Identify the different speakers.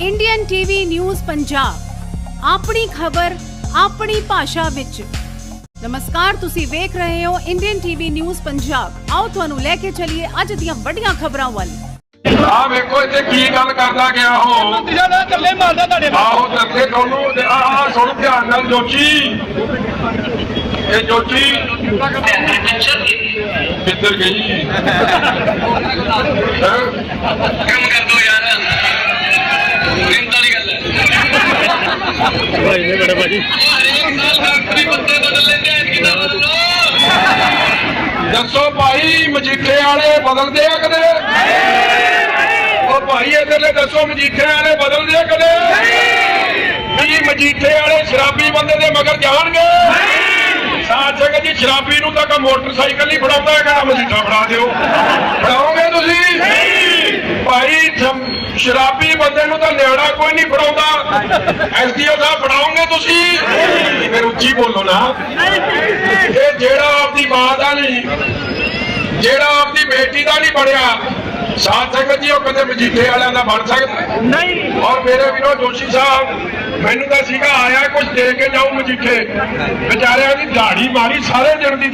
Speaker 1: Indian TV news Punjab ਆਪਣੀ ਖਬਰ ਆਪਣੀ ਭਾਸ਼ਾ ਵਿੱਚ। ਨਮਸਕਾਰ ਤੁਸੀਂ ਵੇਖ ਰਹੇ ਹੋ ਇੰਡੀਅਨ ਟੀਵੀ ਨਿਊਜ਼ ਪੰਜਾਬ ਆਓ ਤੁਹਾਨੂੰ ਲੈ ਕੇ ਚੱਲੀਏ ਅੱਜ ਦੀਆਂ ਵੱਡੀਆਂ ਖਬਰਾਂ ਵੱਲ।
Speaker 2: ਆ ਵੇਖੋ ਇੱਥੇ ਕੀ ਗੱਲ ਕਰਦਾ ਗਿਆ ਹੋ
Speaker 3: ਨਾ ਚੱਲੇ ਮਾਰਦਾ ਤੁਹਾਡੇ
Speaker 2: ਆਹੋ ਦੱਸੇ ਤੁਹਾਨੂੰ ਤੇ ਆ ਆ ਸੁਣ ਧਿਆਨ ਨਾਲ ਜੋਚੀ ਇਹ ਜੋਚੀ ਕਿੱਧਰ ਗਈ? ਹੈਂ?
Speaker 3: ਭਾਈ ਨੇ ਬੜਾ
Speaker 2: ਦੱਸੋ ਭਾਈ ਮਜੀਠੇ ਵਾਲੇ ਬਦਲਦੇ ਆ ਕਦੇ? ਉਹ ਭਾਈ ਇਧਰਲੇ ਦੱਸੋ ਮਜੀਠੇ ਵਾਲੇ ਬਦਲਦੇ ਆ ਕਦੇ? ਵੀ ਮਜੀਠੇ ਵਾਲੇ ਸ਼ਰਾਬੀ ਬੰਦੇ ਦੇ ਮਗਰ ਜਾਣਗੇ? ਸਾਥ ਜਗਤ ਜੀ ਸ਼ਰਾਬੀ ਨੂੰ ਤਾਂ ਕਾ ਮੋਟਰਸਾਈਕਲ ਨਹੀਂ ਫੜਾਉਂਦਾ ਹੈਗਾ ਮਜੀਠਾ ਫੜਾ ਦਿਓ। ਫੜਾਓਗੇ ਤੁਸੀਂ? ਭਾਈ ਸ਼ਰਾਬੀ ਬੰਦੇ ਨੂੰ ਤਾਂ ਨਿਆਣਾ ਕੋਈ ਨਹੀਂ ਫੜਾਉਂਦਾ। ਐਸਡੀਓ ਸਾਹਿਬ ਫੜਾਓਗੇ ਤੁਸੀਂ? ਫਿਰ ਉੱਚੀ ਬੋਲੋ ਨਾ। ਇਹ ਜਿਹੜਾ ਆਪਦੀ ਮਾਂ ਦਾ ਨਹੀਂ ਜਿਹੜਾ ਆਪਦੀ ਬੇਟੀ ਦਾ ਨਹੀਂ ਬਣਿਆ ਸਾਥ ਸੰਗਤ ਜੀ ਉਹ ਕਦੇ ਮਜੀਠੇ ਵਾਲਿਆਂ ਦਾ ਬਣ ਸਕਦਾ?
Speaker 3: ਨਹੀਂ।
Speaker 2: ਔਰ ਮੇਰੇ ਵੀਰੋ ਜੋਸ਼ੀ ਸਾਹਿਬ ਮੈਨੂੰ ਤਾਂ ਸੀਗਾ ਆਇਆ ਕੁਝ ਦੇ ਕੇ ਜਾਊ ਮਜੀਠੇ ਵਿਚਾਰਿਆਂ ਦੀ ਦਾੜੀ ਮਾਰੀ ਸਾਰੇ ਦਿਨ ਦੀ